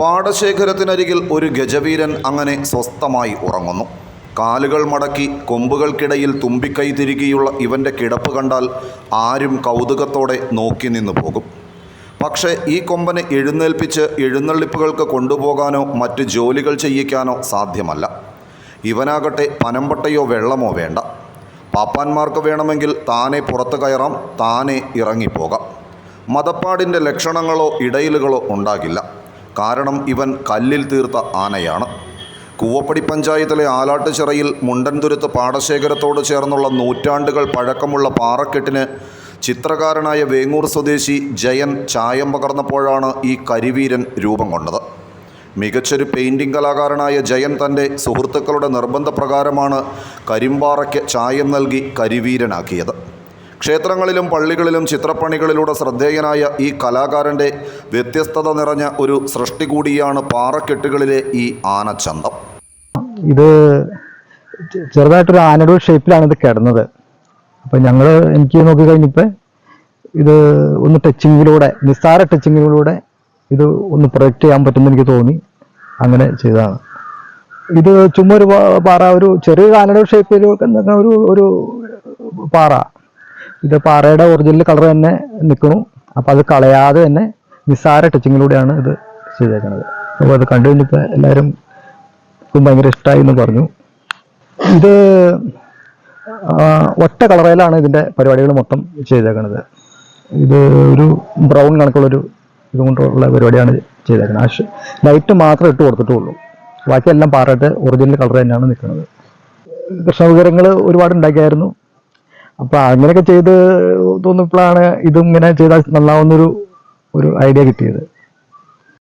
പാടശേഖരത്തിനരികിൽ ഒരു ഗജവീരൻ അങ്ങനെ സ്വസ്ഥമായി ഉറങ്ങുന്നു. കാലുകൾ മടക്കി കൊമ്പുകൾക്കിടയിൽ തുമ്പിക്കൈ തിരികെയുള്ള ഇവന്റെ കിടപ്പ് കണ്ടാൽ ആരും കൗതുകത്തോടെ നോക്കി നിന്നു പോകും. പക്ഷേ ഈ കൊമ്പനെ എഴുന്നേൽപ്പിച്ച് എഴുന്നള്ളിപ്പുകൾക്ക് കൊണ്ടുപോകാനോ മറ്റ് ജോലികൾ ചെയ്യിക്കാനോ സാധ്യമല്ല. ഇവനാകട്ടെ പനമ്പട്ടയോ വെള്ളമോ വേണ്ട. പാപ്പാന്മാർക്ക് വേണമെങ്കിൽ താനെ പുറത്തു കയറാം താനെ ഇറങ്ങിപ്പോകാം. മതപ്പാടിന്റെ ലക്ഷണങ്ങളോ ഇടയിലുകളോ ഉണ്ടാകില്ല. കാരണം ഇവൻ കല്ലിൽ തീർത്ത ആനയാണ്. കൂവപ്പടി പഞ്ചായത്തിലെ ആലാട്ടുചിറയിൽ മുണ്ടൻതുരുത്ത് പാടശേഖരത്തോട് ചേർന്നുള്ള നൂറ്റാണ്ടുകൾ പഴക്കമുള്ള പാറക്കെട്ടിന് ചിത്രകാരനായ വേങ്ങൂർ സ്വദേശി ജയൻ ചായം പകർന്നപ്പോഴാണ് ഈ കരിവീരൻ രൂപം കൊണ്ടത്. മികച്ചൊരു പെയിന്റിംഗ് കലാകാരനായ ജയൻ തന്റെ സുഹൃത്തുക്കളുടെ നിർബന്ധപ്രകാരമാണ് കരിമ്പാറയ്ക്ക് ചായം നൽകി കരിവീരനാക്കിയത്. ക്ഷേത്രങ്ങളിലും പള്ളികളിലും ചിത്രപ്പണികളിലൂടെ ശ്രദ്ധേയനായ ഈ കലാകാരന്റെ വ്യത്യസ്തത നിറഞ്ഞ ഒരു സൃഷ്ടി കൂടിയാണ് പാറക്കെട്ടുകളിലെ ഈ ആനച്ചന്തം. ഇത് ചെറുതായിട്ടൊരു ആനയുടെ ഷേപ്പിലാണ് ഇത് കിടന്നത്. അപ്പൊ ഞങ്ങൾ എനിക്ക് നോക്കി കഴിഞ്ഞപ്പോ ഇത് ഒന്ന് ടച്ചിങ്ങിലൂടെ നിസ്സാര ടച്ചിങ്ങിലൂടെ ഇത് ഒന്ന് പ്രൊജക്റ്റ് ചെയ്യാൻ പറ്റുമെന്ന് എനിക്ക് തോന്നി. അങ്ങനെ ചെയ്തതാണ്. ഇത് ചുമ്മാ ഒരു പാറ ഒരു ചെറിയ ആനയുടെ ഷേപ്പിൽ ഒരു ഒരു പാറ. ഇത് പാറയുടെ ഒറിജിനൽ കളർ തന്നെ നിൽക്കുന്നു അപ്പോൾ അത് കളയാതെ തന്നെ നിസ്സാര ടച്ചിങ്ങിലൂടെയാണ് ഇത് ചെയ്തേക്കുന്നത്. അപ്പോൾ അത് കണ്ടു കഴിഞ്ഞപ്പോൾ എല്ലാവരും ഭയങ്കര ഇഷ്ടമായി എന്ന് പറഞ്ഞു. ഇത് ഒറ്റ കളറയിലാണ് ഇതിന്റെ പരിപാടികൾ മൊത്തം ചെയ്തേക്കുന്നത് ഇത് ഒരു ബ്രൗൺ കണക്കുള്ളൊരു ഇതുകൊണ്ടുള്ള പരിപാടിയാണ് ചെയ്തേക്കുന്നത് ആ ലൈറ്റ് മാത്രം ഇട്ട് കൊടുത്തിട്ടുള്ളൂ. ബാക്കിയെല്ലാം പാറയിട്ട് ഒറിജിനൽ കളർ തന്നെയാണ് നിൽക്കുന്നത്. കൃഷ്ണവിഗ്രഹങ്ങൾ ഒരുപാട് ഉണ്ടാക്കിയായിരുന്നു. അപ്പൊ അങ്ങനെയൊക്കെ ചെയ്ത് തോന്നിയപ്പോഴാണ് ഇതും ഇങ്ങനെ ചെയ്താൽ നന്നാവുന്നൊരു ഒരു ഐഡിയ കിട്ടിയത്.